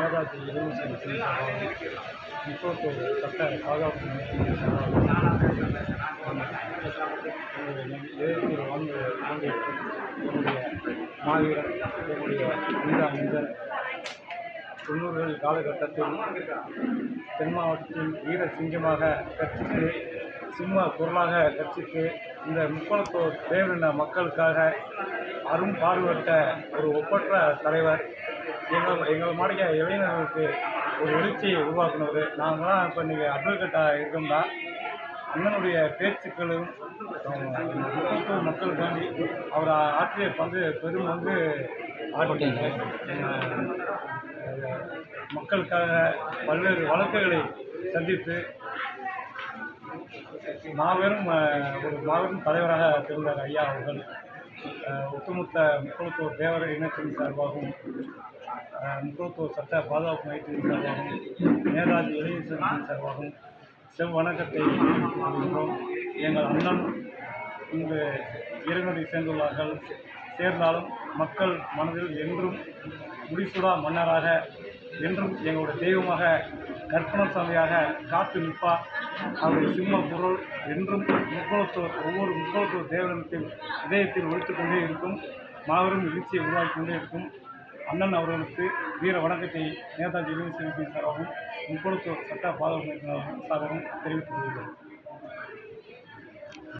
நேதாஜி இளவரசன் சார்பாகவும் முப்பத்தோரு சட்ட பாதுகாப்பு எதிர்த்து வாழ்ந்து என்னுடைய மாவீரன் என்னுடைய இந்த தொண்ணூறுகள் காலகட்டத்தில் தென் மாவட்டத்தில் வீர சிங்கமாக கட்சிக்கு சிம்ம குரலாக கட்சிக்கு இந்த முப்பலத்தோர் தேவரின மக்களுக்காக அரும் பாடுபட்ட ஒரு ஒப்பற்ற தலைவர் எங்கள் எங்கள் மாடிக்க இளைஞர்களுக்கு ஒரு எழுச்சியை உருவாக்குனவர் நாங்களாம் இப்போ நீங்கள் அட்வொகேட்டாக இருக்கோம்னா அண்ணனுடைய பேச்சுக்களும் மக்கள் வேண்டி அவர் ஆற்றிய பங்கு பெரும் வந்து மக்களுக்காக பல்வேறு வழக்குகளை சந்தித்து மாபெரும் ஒரு மாபெரும் தலைவராக திகழ்ந்தார் ஐயா அவர்கள். ஒட்டுமொத்த ஒட்டுமொத்த ஒரு தேவர இனத்தின் சார்பாகவும் முக்கியத்துவ சட்ட பாதுகாப்பு மையத்தின் சார்பாகவும் நேதாஜி இளைஞர் சங்கத்தின் சார்பாகவும் செவ்வணக்கத்தை கொள்கின்றோம் எங்கள் அண்ணன் இங்கு இறைவனை சேர்ந்துள்ளார்கள். சேர்ந்தாலும் மக்கள் மனதில் என்றும் முடிசுடா மன்னராக என்றும் எங்களுடைய தெய்வமாக கற்பன சாமியாக காத்து நிற்பார். அவருடைய சிம்ம பொருள் என்றும் முக்குளத்தோர் ஒவ்வொரு முக்குளத்தோர் தேவனத்தின் இதயத்தில் ஒழித்துக்கொண்டே இருக்கும். மாபெரும் எழுச்சியை உருவாக்கி கொண்டே இருக்கும். அண்ணன் அவர்களுக்கு வீர வணக்கத்தை நேதாஜி யூனிவர்சிட்டி சார்பாகவும் முக்குளத்தூர் சட்ட பாதுகாப்பு சார்பாகவும் தெரிவித்துக் கொள்கிறேன்